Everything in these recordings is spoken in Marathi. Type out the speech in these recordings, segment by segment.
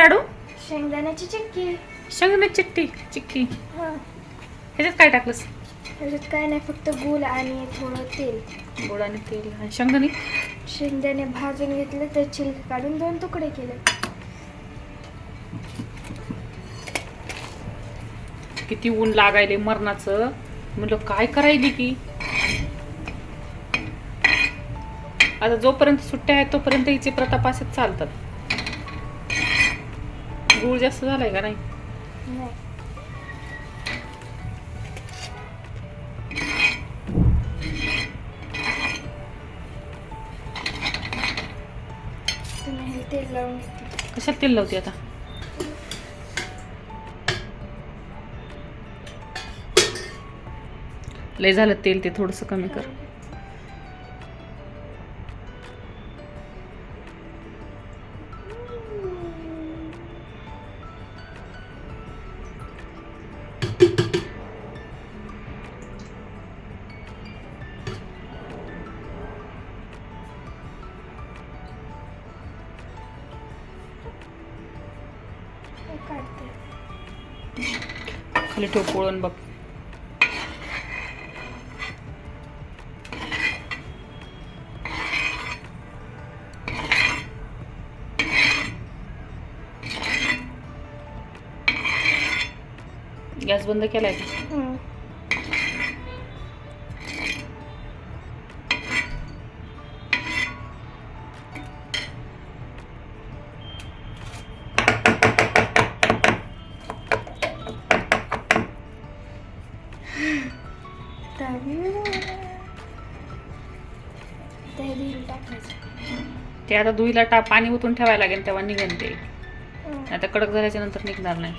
लाडू? शेंगदाण्याची चिक्की. शेंगदाण्याची चिट्टी चिक्की. हां. ह्याच्यात काय टाकलंस? त्याच्यात काय नाही फक्त गुळ आणि थोडं तेल. गोड आणि तेल. आणि शेंगदाणे? शेंगदाणे भाजून घेतले तर छिलके काढून दोन तुकडे केले. किती ऊन लागायले मरणाचं. म्हणलं काय करायली की आता जोपर्यंत सुट्ट्या आहेत तोपर्यंत हिचे प्रताप असेच चालतात. गुळ जास्त झालाय का नाही? तेल लावून कशात तेल लावते आता? लय झालं तेल ते थोडस कमी कर. खाली ठेव पोळून बघ. गॅस बंद केलाय? का? ते आता दुईला टा पाणी ओतून ठेवायला लागेल तेव्हा निघेल ते. आता कडक झाल्याच्यानंतर निघणार नाही.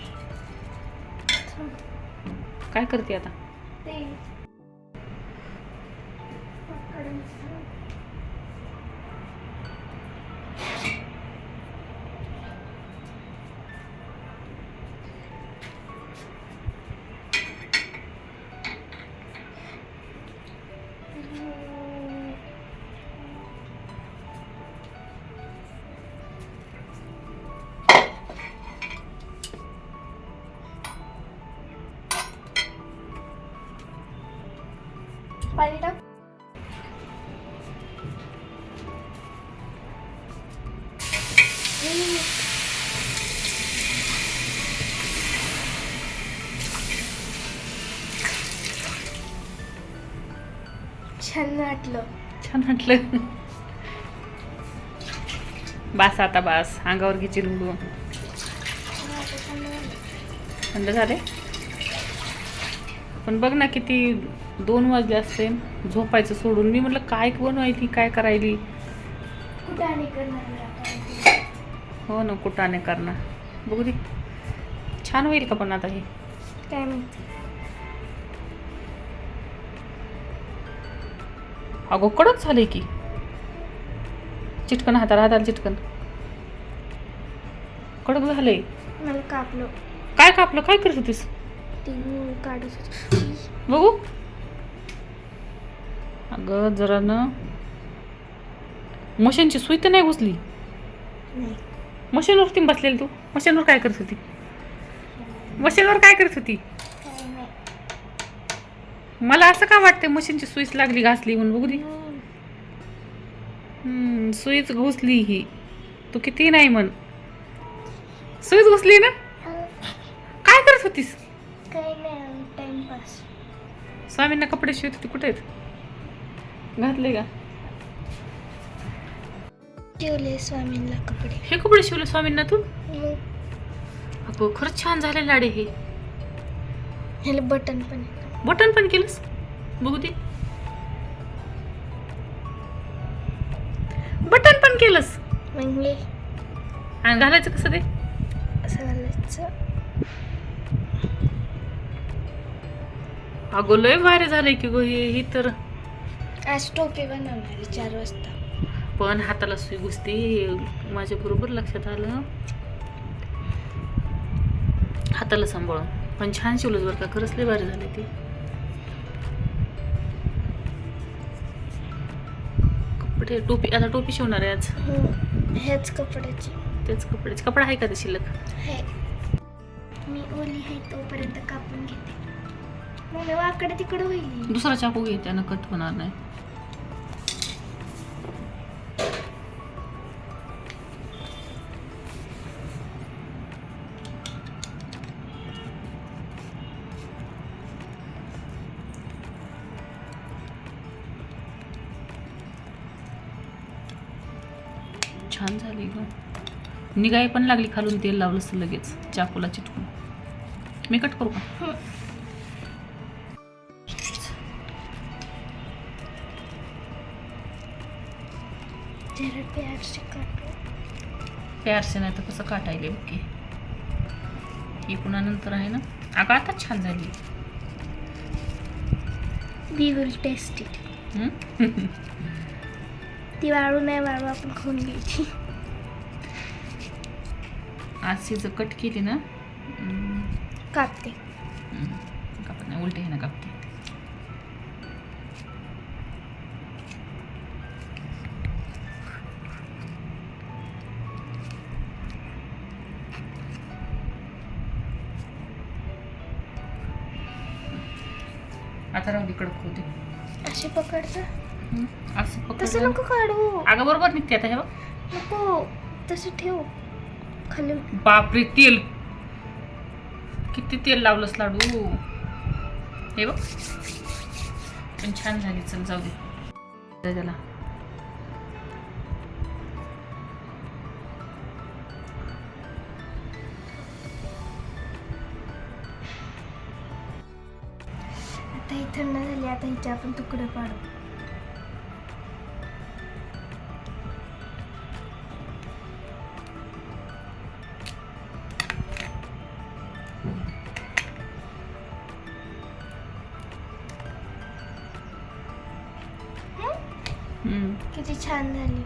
काय करते आता? छान वाटलं. छान वाटलं. बास आता बास अंगावर घ्यायची लुडू थंड झाले? पण बघ ना किती दोन वाजले असते. झोपायचं सोडून. मी म्हटलं काय बनवायली काय करायली? हो ना कुठाने करणार. बघू दे. छान होईल का पण आता हे? काय माहिती. अगो कडक झाले की. चिटकन हाताला हाताला चिटकन. कडक झाले मला कापलं. काय कापलं? काय करत होतीस? ती गूळ काढत होती. बघू. अगं जरा ना. मशीनची सुई तर नाही घुसली. नाही. मशीनवरती बसलेली तू. मशीनवर काय करत होती? मशीनवर काय करत होती? मला असं का वाटतं मशीनची सुईच लागली घासली म्हणून? बघू दे. सुईच घुसली ही. तू किती नाही म्हण. सुईच घुसली ना? काय करत होतीस? स्वामींना कपडे शिवत होती. कुठे आहेत? घातले का? ठेवले स्वामींना कपडे. हे कपडे शिवले स्वामींना तू? मग अगं खरंच छान झाले लाडे हे. ह्याला बटन पण आहे. बटन पण केलंस? बघू दे. बटन पण केलंस? मग मी आणि घालायचं कसं ते? असं घालायचं. अगो लय भारी झालंय की गो हे ही तर. आज टोपी बनवणार चार वाजता. पण हाताला सुई घुसते माझ्या बरोबर लक्षात आलं. हाताला सांभाळून. पण छान शिवलंच बरं का खरंच लय भारी झाले ते. कपडे टोपी आता टोपी शिवणार आहे आज. हो ह्याच कपड्याची. तेच कपडेच कपडा आहे का ते शिल्लक? हे मी ओली आहे तोपर्यंत कापून घेते. मग वाकडे तिकडे होईल. दुसरा चाकू घे त्यानं कट होणार नाही. छान झाली ग. निगाई पण लागली खालून तेल लावलं असतं लगेच. चाकूला चिटकून. मी कट करू का? प्यारसे नाही तर कसं काटायले ओके ही पुन्हा नंतर आहे ना? अगं आता छान झाली. We will test it? ती वाळू नाही वाळू आपण खाऊन घ्यायची. आज जर कट केली ना? कापते. कापत नाही उलटे ना कापते. आता राहू दे कडक होते असे पकडतं. असं तसं नको काढू. अगं बरोबर निघते आता हे बघ. नको. तसं ठेव. खाली बापरे तेल. किती तेल लावलंस लाडू? हे बघ. पण छान झाली चल जाऊ दे. दे त्याला. आता ही थंड झाली आता हिचे आपण तुकडे पाडू. किती छान झाली.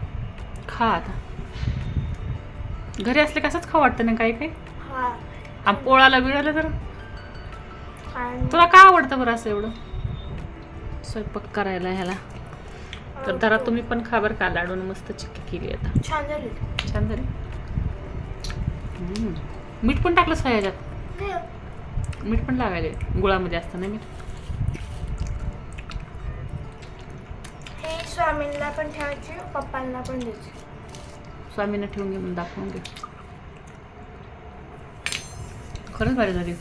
खा आता. घरी असले कसंच खा वाटतं ना काही काही? हा. आ, पोळाला बिळाला तर आणि तुला का आवडतं बरं असं एवढं? स्वयंपाक करायला ह्याला. तर जरा तुम्ही पण खा बरं का लाडून मस्त चिक्की केली आता. छान झाली. छान झाली. हम्म. मीठ पण टाकलं ह्याच्यात काय? मीठ पण लागायला. गुळामध्ये असतं ना मीठ? स्वामींना पण ठेवायचे पप्पांना पण द्यायचे. स्वामींना ठेवून घे म्हणून दाखवून घे. खरंच भारी झाली.